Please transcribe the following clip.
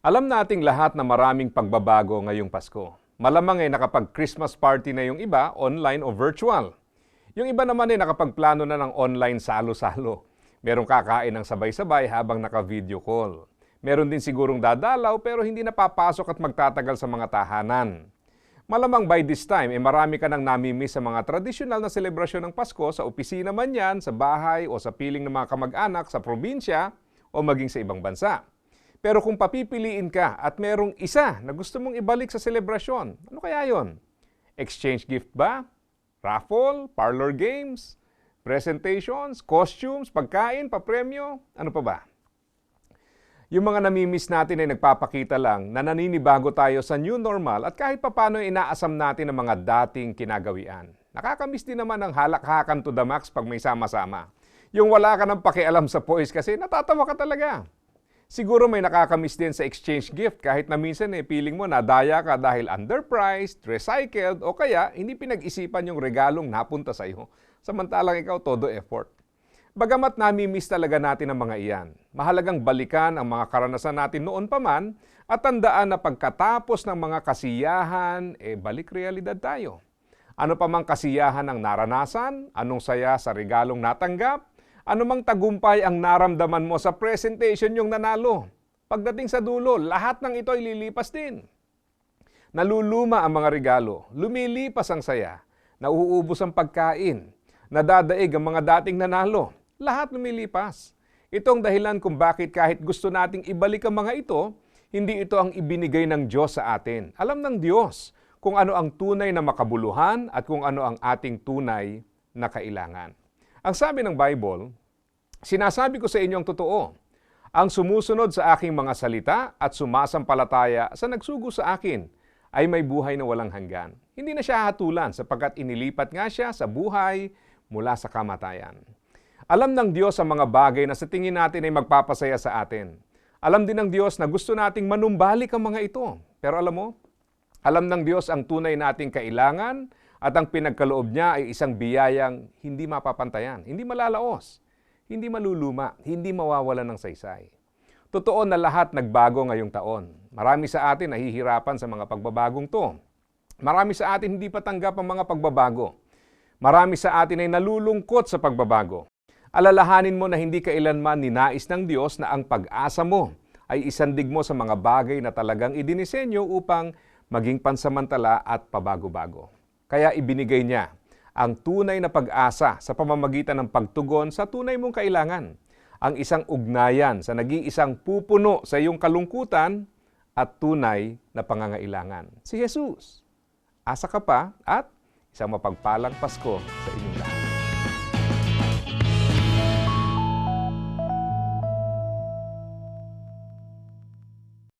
Alam nating lahat na maraming pagbabago ngayong Pasko. Malamang ay nakapag-Christmas party na yung iba, online o virtual. Yung iba naman ay nakapagplano na ng online salo-salo. Merong kakain ng sabay-sabay habang naka-video call. Meron din sigurong dadalaw pero hindi napapasok at magtatagal sa mga tahanan. Malamang by this time, eh marami ka nang namimiss sa mga tradisyonal na selebrasyon ng Pasko sa opisina man yan, sa bahay o sa piling ng mga kamag-anak sa probinsya o maging sa ibang bansa. Pero kung papipiliin ka at merong isa na gusto mong ibalik sa selebrasyon, ano kaya yon? Exchange gift ba? Raffle? Parlor games? Presentations? Costumes? Pagkain? Papremyo? Ano pa ba? Yung mga namimiss natin ay nagpapakita lang na naninibago tayo sa new normal at kahit papano inaasam natin ang mga dating kinagawian. Nakakamiss din naman ang halakhakan to the max pag may sama-sama. Yung wala ka ng pakialam sa poise kasi natatawa ka talaga. Siguro may nakakamiss din sa exchange gift kahit na minsan eh feeling mo nadaya ka dahil underpriced, recycled o kaya hindi pinag-isipan yung regalong napunta sa iyo. Samantalang ikaw todo effort. Bagamat nami-miss talaga natin ang mga iyan, mahalagang balikan ang mga karanasan natin noon pa man at tandaan na pagkatapos ng mga kasiyahan, eh balik realidad tayo. Ano pa mang kasiyahan ang naranasan, anong saya sa regalong natanggap, ano mang tagumpay ang naramdaman mo sa presentation yung nanalo. Pagdating sa dulo, lahat ng ito ay lilipas din. Naluluma ang mga regalo, lumilipas ang saya, nauubos ang pagkain, nadadaig ang mga dating nanalo, lahat lumilipas. Ito ang dahilan kung bakit kahit gusto nating ibalik ang mga ito, hindi ito ang ibinigay ng Diyos sa atin. Alam ng Diyos kung ano ang tunay na makabuluhan at kung ano ang ating tunay na kailangan. Ang sabi ng Bible, sinasabi ko sa inyo ang totoo. Ang sumusunod sa aking mga salita at sumasampalataya sa nagsugo sa akin ay may buhay na walang hanggan. Hindi na siya hatulan sapagkat inilipat nga siya sa buhay mula sa kamatayan. Alam ng Diyos ang mga bagay na sa tingin natin ay magpapasaya sa atin. Alam din ng Diyos na gusto nating manumbalik ang mga ito. Pero alam mo, alam ng Diyos ang tunay nating kailangan at ang pinagkaloob niya ay isang biyayang hindi mapapantayan, hindi malalaos, hindi maluluma, hindi mawawalan ng saysay. Totoo na lahat nagbago ngayong taon. Marami sa atin nahihirapan sa mga pagbabagong to. Marami sa atin hindi patanggap ang mga pagbabago. Marami sa atin ay nalulungkot sa pagbabago. Alalahanin mo na hindi kailanman ninais ng Diyos na ang pag-asa mo ay isandig mo sa mga bagay na talagang idinisenyo upang maging pansamantala at pabago-bago. Kaya ibinigay niya ang tunay na pag-asa sa pamamagitan ng pagtugon sa tunay mong kailangan. Ang isang ugnayan sa nag-iisang pupuno sa iyong kalungkutan at tunay na pangangailangan. Si Jesus. Asa ka pa at isang mapagpalang Pasko sa inyong